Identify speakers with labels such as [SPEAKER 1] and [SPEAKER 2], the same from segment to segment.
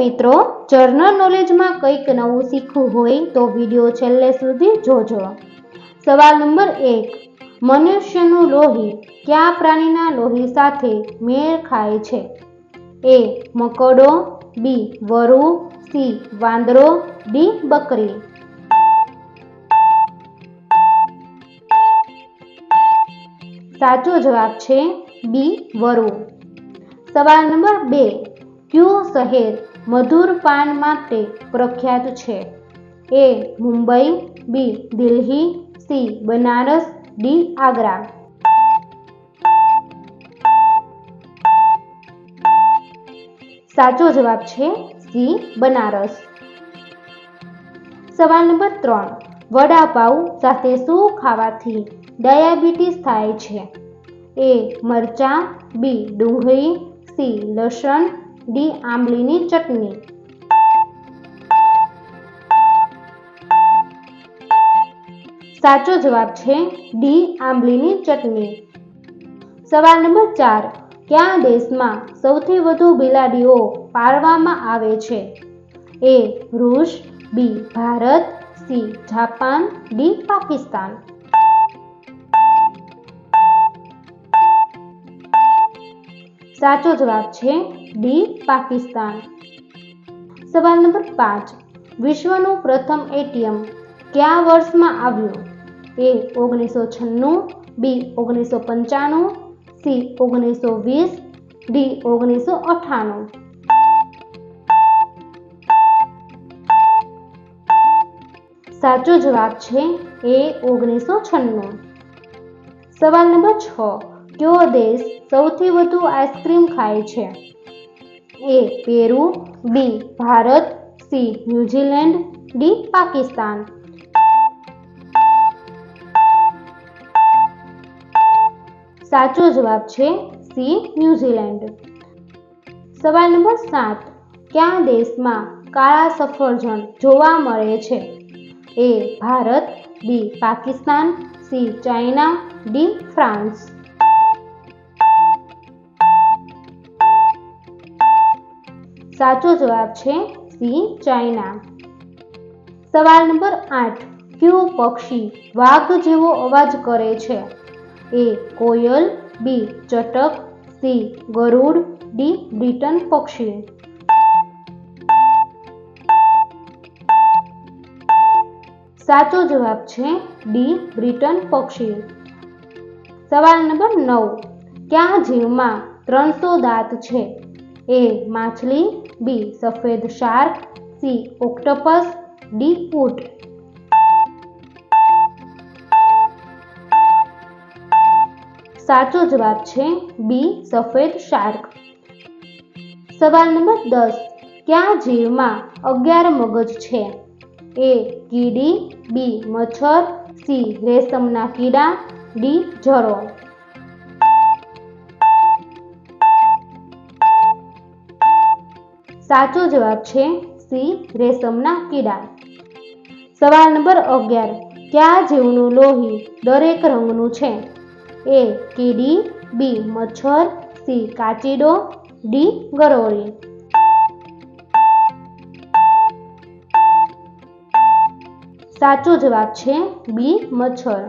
[SPEAKER 1] મિત્રો જર્નલ નોલેજમાં કંઈક નવું શીખવું હોય તો વીડિયો છેલ્લે સુધી જોજો. સવાલ નંબર એક, મનુષ્યનું લોહી કયા પ્રાણીના લોહી સાથે મેળ ખાય છે? એ, મકોડો, બી, વરુ, સી, વાંદરો, ડી, બકરી. સાચો જવાબ છે બી, વરુ. સવાલ નંબર બે, કયું શહેર મધુર પાન માટે પ્રખ્યાત છે. A Mumbai, B Delhi, C Banaras, D Agra. સાચો જવાબ છે સી બનારસ. સવાલ નંબર ત્રણ. વડાપાઉં સાથે શું ખાવાથી ડાયાબિટીસ થાય છે? એ મરચાં, બી ડુંગળી, સી લસણ ડી આંબલીની ચટણી. સાચો જવાબ છે ડી આંબલીની ચટણી. સવાલ નંબર ચાર, કયા દેશમાં સૌથી વધુ બિલાડીઓ પાળવામાં આવે છે? A, રૂસ, B, Bharat, C, Japan, D, Pakistan. સાચો જવાબ છે ડી, પાકિસ્તાન. સવાલ નંબર પાંચ. વિશ્વનું પ્રથમ એટીએમ કયા વર્ષમાં આવ્યું? એ, ઓગણીસો છન્નું, બી, ઓગણીસો પંચાણું, સી, ઓગણીસો વીસ, ડી, ઓગણીસો અઠ્ઠાણું. સાચો જવાબ છે એ, ઓગણીસો છન્નું. સવાલ નંબર છ. કયો દેશ સૌથી વધુ આઈસ્ક્રીમ ખાય છે? A Peru, B Bharat, C New Zealand, D Pakistan. સાચો જવાબ છે સી ન્યુઝીલેન્ડ. સવાલ નંબર સાત. કયા દેશમાં કાળા સફરજન જોવા મળે છે? A Bharat, B Pakistan, C China, D France. સાચો જવાબ છે સી, ચાઇના. સવાલ નંબર આઠ. કયું પક્ષી વાઘ જેવો અવાજ કરે છે? એ, કોયલ, બી, ચટક, સી, ગરુડ, ડી, બ્રિટન પક્ષી. સાચો જવાબ છે ડી, બ્રિટન પક્ષી. સવાલ નંબર નવ. ક્યાં જીવમાં ત્રણસો દાંત છે? એ માછલી બી સફેદ શાર્ક સી ઓક્ટોપસ ડી ઊંટ સાચો જવાબ છે બી સફેદ શાર્ક સવાલ નંબર દસ. ક્યાં જીવમાં અગિયાર મગજ છે? એ કીડી બી મચ્છર સી રેશમના કીડા ડી જરો. સાચો જવાબ છે સી, રેશમના કીડા. સવાલ નંબર અગિયાર, કયા જીવનું લોહી દરેક રંગનું છે? એ, કીડી, બી, મચ્છર, સી, કાચીડો, ડી, ગરોળી. સાચો જવાબ છે બી, મચ્છર.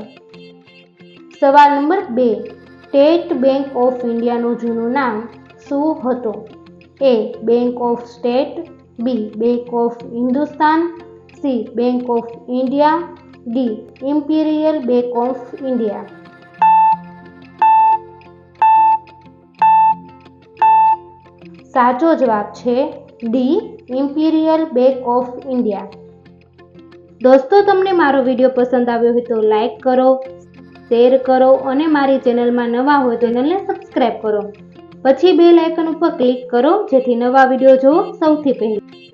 [SPEAKER 1] સવાલ નંબર બે, સ્ટેટ બેંક ઓફ ઇન્ડિયાનું જૂનું નામ શું હતું? A bank of state B bank of Hindustan C bank of India D imperial bank of India સાચો જવાબ છે D imperial bank of India દોસ્તો, તમને મારો વીડિયો પસંદ આવ્યો હોય તો લાઈક કરો, શેર કરો અને મારી ચેનલમાં નવા હોય તો ચેનલને સબસ્ક્રાઈબ કરો. પછી બે આઇકન ઉપર ક્લિક કરો જેથી નવા વીડિયો જોવો સૌથી પહેલા.